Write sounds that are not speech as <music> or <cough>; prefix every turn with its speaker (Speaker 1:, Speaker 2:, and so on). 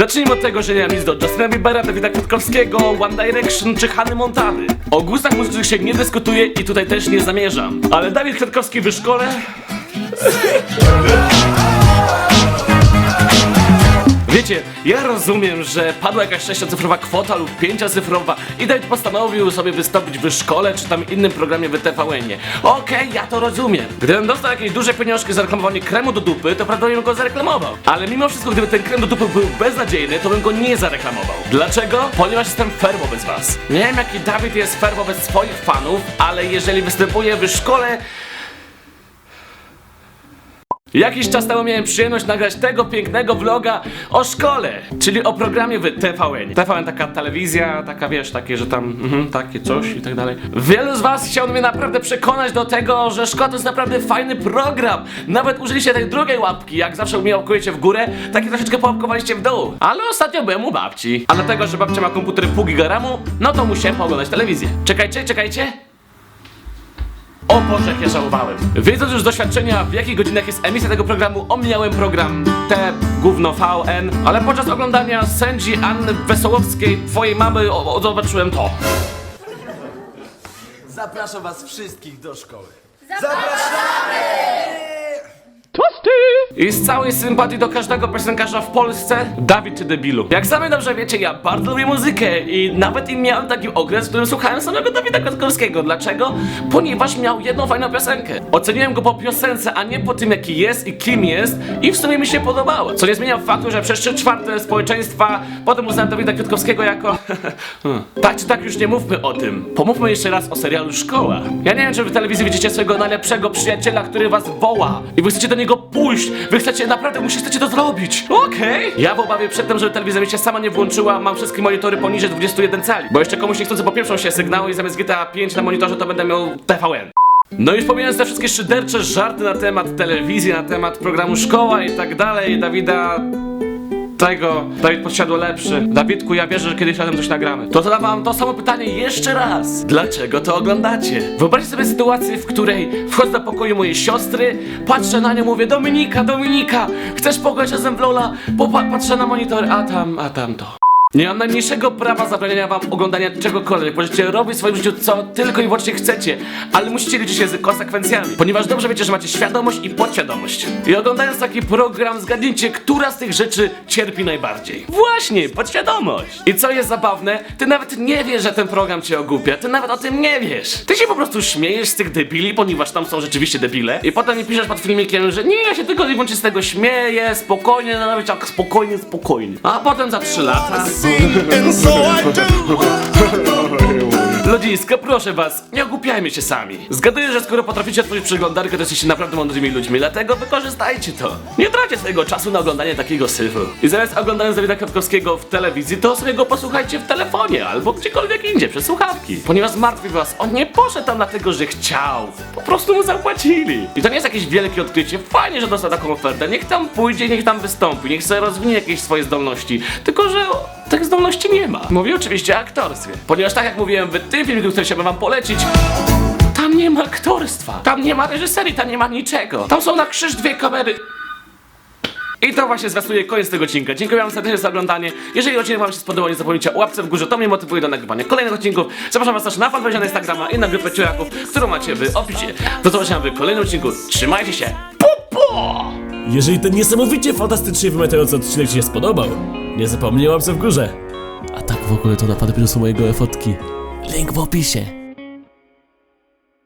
Speaker 1: Zacznijmy od tego, że nie mam nic do Justina Biebera, Dawida Kwiatkowskiego, One Direction czy Hany Montany. O gustach muzycznych się nie dyskutuje i tutaj też nie zamierzam. Ale Dawid Kwiatkowski w szkole... Wiecie, ja rozumiem, że padła jakaś sześciocyfrowa kwota lub pięciocyfrowa i Dawid postanowił sobie wystąpić w szkole czy tam innym programie w TVN-ie. Okej, ja to rozumiem. Gdybym dostał jakieś duże pieniążki za reklamowanie kremu do dupy, to prawdopodobnie bym go zareklamował. Ale mimo wszystko, gdyby ten krem do dupy był beznadziejny, to bym go nie zareklamował. Dlaczego? Ponieważ jestem fair wobec was. Nie wiem, jaki Dawid jest fair wobec swoich fanów, ale jeżeli występuje w szkole, Jakiś czas temu miałem przyjemność nagrać tego pięknego vloga o szkole, czyli o programie w TVN. TVN taka telewizja, taka wiesz, takie, że tam mhm, takie coś i tak dalej. Wielu z was chciał mnie naprawdę przekonać do tego, że szkoła to jest naprawdę fajny program. Nawet użyliście tej drugiej łapki, jak zawsze mnie łapkujecie w górę, tak i troszeczkę połapkowaliście w dół. Ale ostatnio byłem u babci. A dlatego, że babcia ma komputer pół gigaramu, no to musiałem pooglądać telewizję. Czekajcie, czekajcie. O Boże, jak ja żałowałem. Wiedząc już z doświadczenia, w jakich godzinach jest emisja tego programu, omijałem program T, gówno VN, ale podczas oglądania sędzi Anny Wesołowskiej, twojej mamy, o, o, zobaczyłem to.
Speaker 2: Zapraszam was wszystkich do szkoły.
Speaker 1: I z całej sympatii do każdego piosenkarza w Polsce, Dawid czy debilu. Jak sami dobrze wiecie, ja bardzo lubię muzykę i nawet i miałem taki okres, w którym słuchałem samego Dawida Kwiatkowskiego. Dlaczego? Ponieważ miał jedną fajną piosenkę. Oceniłem go po piosence, a nie po tym jaki jest i kim jest i w sumie mi się podobało. Co nie zmienia faktu, że przez 3 czwarte społeczeństwa potem uznałem Dawida Kwiatkowskiego jako... <laughs> Hmm. tak czy tak już nie mówmy o tym. Pomówmy jeszcze raz o serialu Szkoła. Ja nie wiem, czy wy w telewizji widzicie swojego najlepszego przyjaciela, który was woła i wy chcecie do niego pójść. Wy chcecie, naprawdę chcecie to zrobić. Okej. Ja w obawie przed tym, żeby telewizja mi się sama nie włączyła, mam wszystkie monitory poniżej 21 cali. Bo jeszcze komuś nie chcący popieprzą się sygnały i zamiast GTA 5 na monitorze to będę miał TVN. No i pomijając te wszystkie szydercze żarty na temat telewizji, na temat programu Szkoła i tak dalej, Dawida tego, Dawid podsiadło lepszy. Dawidku, ja wierzę, że kiedyś razem coś nagramy. To zadam wam to samo pytanie jeszcze raz. Dlaczego to oglądacie? Wyobraźcie sobie sytuację, w której wchodzę do pokoju mojej siostry, patrzę na nią, mówię Dominika, Dominika, chcesz pograć razem w Lola? Popa- patrzę na monitor, a tam, a tam to. Nie mam najmniejszego prawa zabraniania wam oglądania czegokolwiek. Możecie robić w swoim życiu co tylko i wyłącznie chcecie, ale musicie liczyć się z konsekwencjami, ponieważ dobrze wiecie, że macie świadomość i podświadomość. I oglądając taki program, zgadnijcie, która z tych rzeczy cierpi najbardziej. Właśnie, podświadomość. I co jest zabawne, ty nawet nie wiesz, że ten program cię ogłupia, ty nawet o tym nie wiesz. Ty się po prostu śmiejesz z tych debili, ponieważ tam są rzeczywiście debile, i potem mi piszesz pod filmikiem, że nie, ja się tylko i wyłącznie z tego śmieję, spokojnie, no nawet tak spokojnie, spokojnie. A potem za 3 lata...
Speaker 3: and so I do. <laughs>
Speaker 1: Ludziska, proszę was, nie ogłupiajmy się sami. Zgaduję, że skoro potraficie otworzyć przeglądarkę, to jesteście naprawdę mądrymi ludźmi, dlatego wykorzystajcie to. Nie tracie swojego czasu na oglądanie takiego syfu. I zamiast oglądania Dawida Kwiatkowskiego w telewizji, to sobie go posłuchajcie w telefonie albo gdziekolwiek indziej, przez słuchawki. Ponieważ martwi was, on nie poszedł tam dlatego, że chciał. Po prostu mu zapłacili. I to nie jest jakieś wielkie odkrycie. Fajnie, że dostał taką ofertę. Niech tam pójdzie, niech tam wystąpi, niech sobie rozwinie jakieś swoje zdolności. Tylko, że tych zdolności nie ma. Mówię oczywiście o aktorstwie. Ponieważ tak jak mówiłem w tym filmiku, który chciałbym wam polecić, tam nie ma aktorstwa, tam nie ma reżyserii, tam nie ma niczego. Tam są na krzyż dwie kamery. I to właśnie zwiastuje koniec tego odcinka. Dziękuję wam serdecznie za oglądanie. Jeżeli odcinek wam się spodobał, nie zapomnijcie o łapce w górze, to mnie motywuje do nagrywania kolejnych odcinków. Zapraszam was też na fanpage na Instagrama i na grupę ciuraków, którą macie w opisie. Do zobaczenia w kolejnym odcinku. Trzymajcie się. Pupo!
Speaker 4: Jeżeli ten niesamowicie fantastycznie wymiotujący odcinek Ci się spodobał, nie zapomnij o łapce w górze. A tak w ogóle to napady są mojego fotki. Link w opisie.